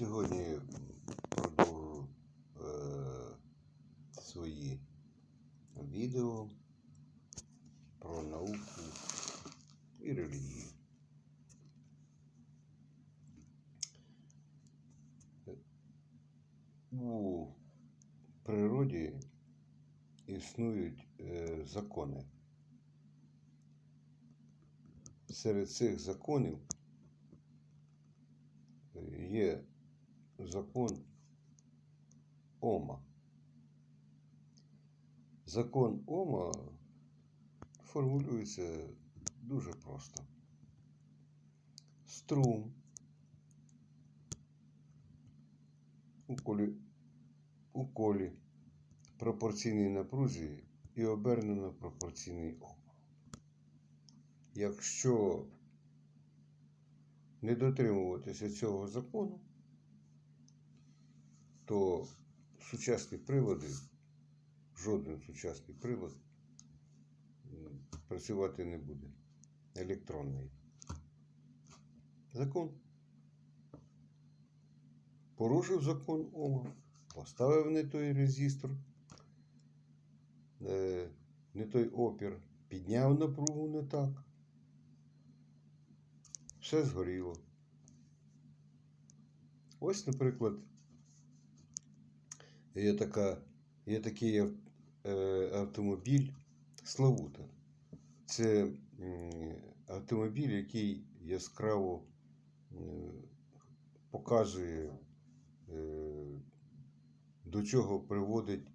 Сьогодні продовжу е, свої відео про науку і релігію. У природі існують е, закони. Серед цих законів є закон Ома. Закон Ома формулюється дуже просто. Струм у колі, у колі пропорційній напрузі і обернено пропорційний Ома. Якщо не дотримуватися цього закону, то сучасні прилади, жоден сучасний прилад працювати не буде. Електронний. Закон. Порушив закон Ома, поставив не той резистор, е, не той опір, підняв напругу не так. Все згоріло. Ось, наприклад, є, така, є такий е, автомобіль Славута. Це автомобіль, який яскраво е, показує, е, до чого приводить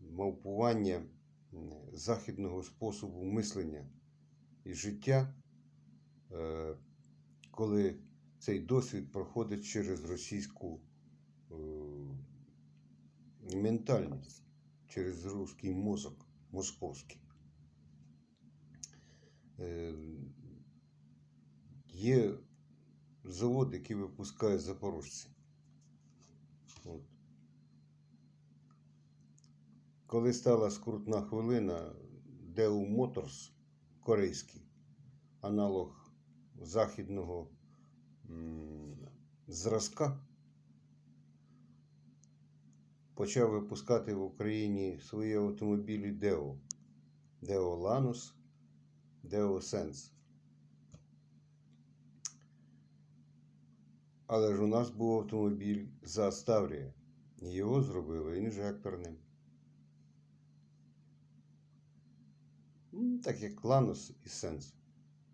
мавпування західного способу мислення і життя. коли цей досвід проходить через російську ментальність, через русський мозок, московський. Е, є завод, який випускає запорожці. От. Коли стала скрутна хвилина, Dell Motors, корейський, аналог західного зразка почав випускати в Україні свої автомобілі Део. Део Ланус, Део Сенс. Але ж у нас був автомобіль за Ставрія. Його зробили інжекторним. Так як Ланус і Сенс.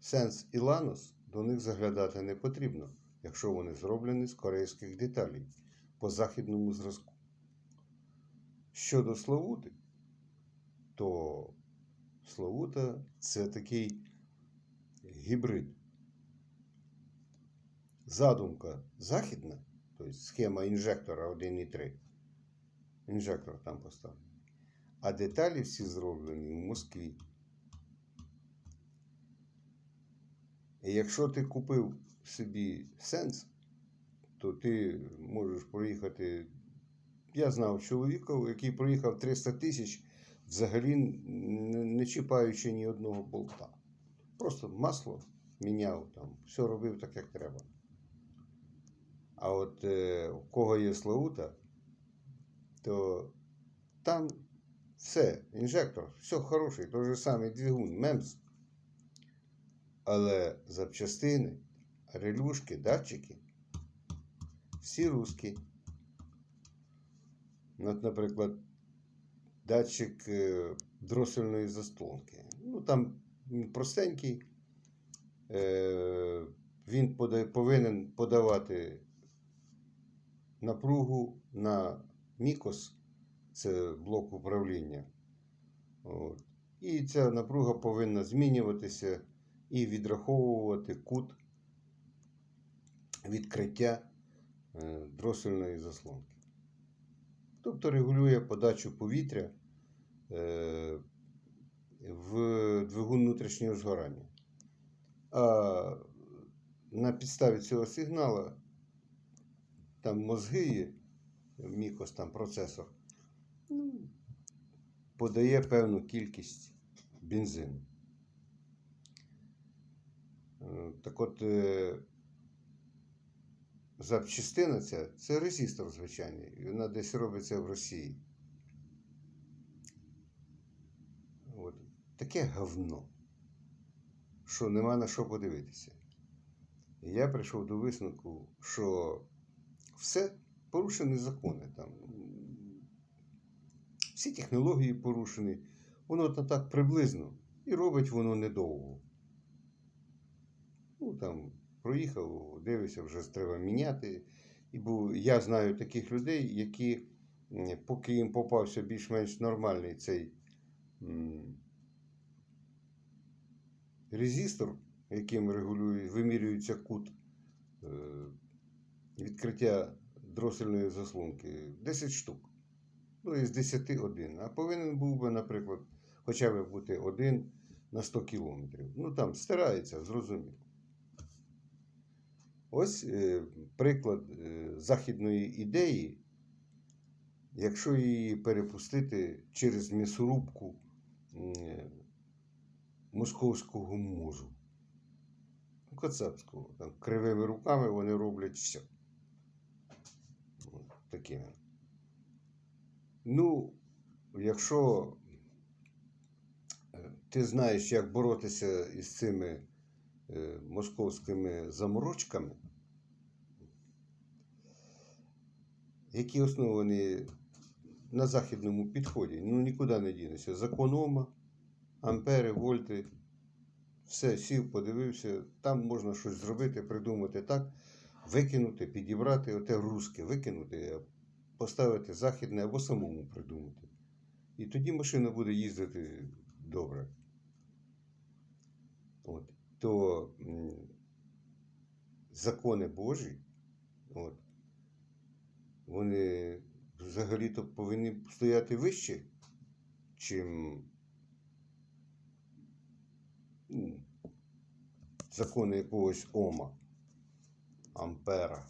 Сенс і Ланос до них заглядати не потрібно, якщо вони зроблені з корейських деталей по західному зразку. Щодо Славути, то Славута це такий гібрид. Задумка західна, тобто схема інжектора 1,3. Інжектор там поставлений. А деталі всі зроблені в Москві. І якщо ти купив собі сенс, то ти можеш проїхати. Я знав чоловіка, який проїхав 300 тисяч, взагалі не чіпаючи ні одного болта. Просто масло міняв там, все робив так, як треба. А от е, у кого є Славута, то там все, інжектор, все хороший, той же самий двигун, мемс. Але запчастини, релюшки, датчики всі русські. От, наприклад, датчик е, дросельної заслонки. Ну, там він простенький. Е, Він повинен подавати напругу на мікос, це блок управління. От. І ця напруга повинна змінюватися і відраховувати кут відкриття е, дросельної заслонки. Тобто регулює подачу повітря е, в двигун внутрішнього згорання. А на підставі цього сигналу там мозги є, мікос, там процесор, ну, подає певну кількість бензину. Е, Так от, е, запчастина ця це резистор звичайний. І Вона десь робиться в Росії. От. Таке говно, що нема на що подивитися. І я прийшов до висновку, що все порушені закони. Там. Всі технології порушені. Воно то так приблизно. І робить воно недовго. Ну там проїхав, дивишся, вже треба міняти. І бо я знаю таких людей, які, поки їм попався більш-менш нормальний цей резистор, яким регулює, вимірюється кут е, відкриття дросельної заслонки, 10 штук. Ну, із 10 один. А повинен був би, наприклад, хоча б бути один на 100 кілометрів. Ну там стирається, зрозуміло. Ось е, приклад е, західної ідеї, якщо її перепустити через м'ясорубку е, московського мозу. Ну, Кацапського. Там кривими руками вони роблять все. Такими. Ну, якщо ти знаєш, як боротися із цими московськими заморочками, які основані на західному підході, ну нікуди не дінешся. Закон Ома, ампери, вольти, все, сів, подивився, там можна щось зробити, придумати так, викинути, підібрати, оте русське викинути, поставити західне або самому придумати. І тоді машина буде їздити добре. От. То закони Божі, от, вони взагалі-то повинні стояти вище, чим закони якогось Ома, Ампера,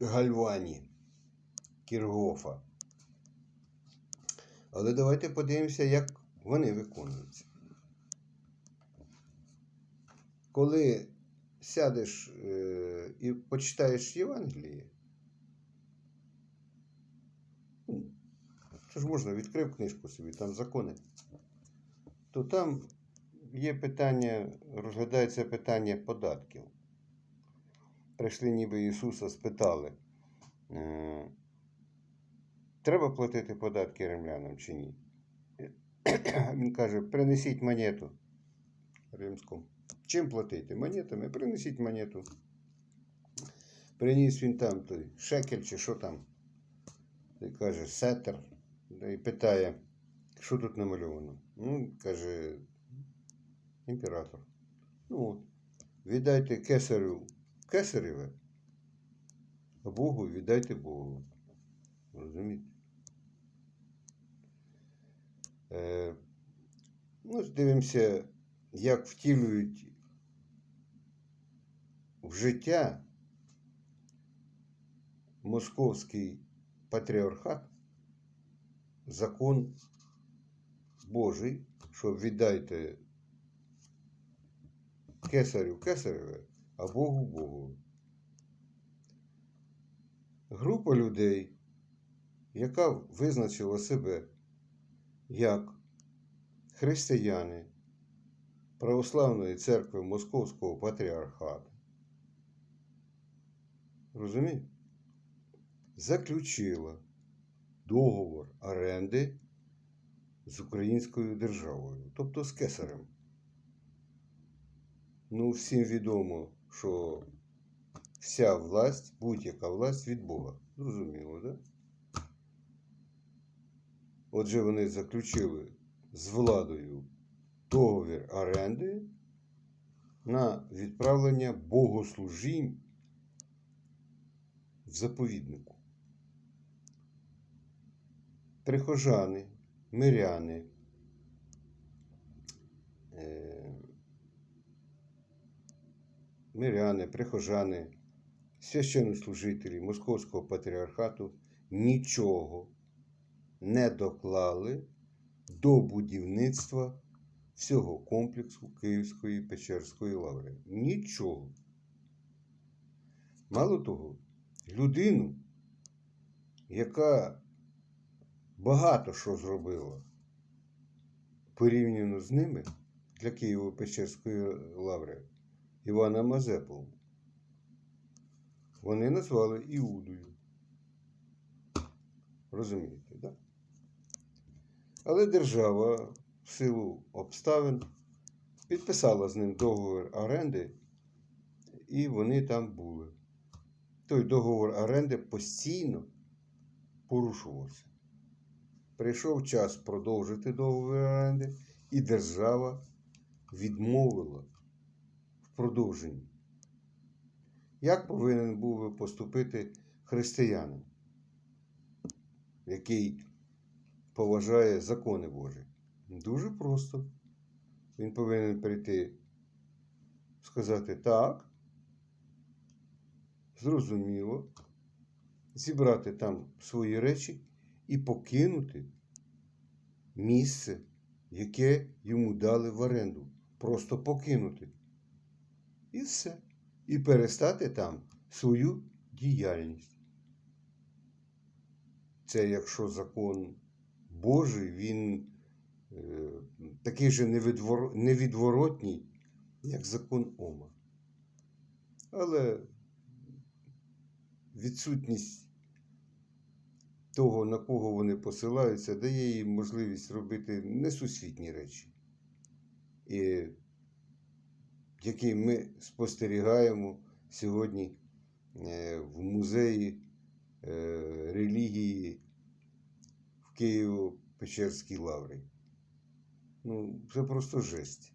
Гальвані, Кіргофа. Але давайте подивимося, як вони виконуються. Коли сядеш е, і почитаєш Євангеліє, це ж можна, відкрив книжку собі, там закони, то там є питання, розглядається питання податків. Прийшли ніби Ісуса, спитали, е, треба платити податки римлянам чи ні? Він каже, принесіть монету римську. Чим платити? Монетами, принесіть монету. Приніс він там той шекель чи що там. І каже, сетер. І питає, що тут намальовано. Ну, каже, імператор. Ну от, віддайте кесарю кесареве, а Богу віддайте Богу. Розумієте? Е, ну, дивимося, як втілюють в життя московський патріархат закон Божий, що віддайте кесарю кесареве, а Богу Богу. Група людей, яка визначила себе як християни Православної церкви Московського патріархату, розумієте? Заключила договор оренди з українською державою, тобто з кесарем. Ну, всім відомо, що вся власть, будь-яка власть від Бога. Зрозуміло, так? Да? Отже, вони заключили з владою договір оренди на відправлення богослужінь в заповіднику. Прихожани, миряни, е, миряни, прихожани, священнослужителі Московського патріархату нічого не доклали до будівництва всього комплексу Київської Печерської лаври. Нічого. Мало того, людину, яка багато що зробила порівняно з ними для Києво-Печерської лаври Івана Мазепу, вони назвали Іудою. Розумієте, так? Да? Але держава в силу обставин підписала з ним договір оренди, і вони там були. Той договір оренди постійно порушувався. Прийшов час продовжити договір оренди, і держава відмовила в продовженні. Як повинен був би поступити християнин, який поважає закони Божі? Дуже просто. Він повинен прийти, сказати так, зрозуміло, зібрати там свої речі і покинути місце, яке йому дали в оренду. Просто покинути. І все. І перестати там свою діяльність. Це якщо закон Божий, він е, такий же невідвор... невідворотній, як закон Ома. Але відсутність того, на кого вони посилаються, дає їм можливість робити несусвітні речі, і які ми спостерігаємо сьогодні е, в музеї е, релігії в Києво-Печерській лаврі. Ну, це просто жесть.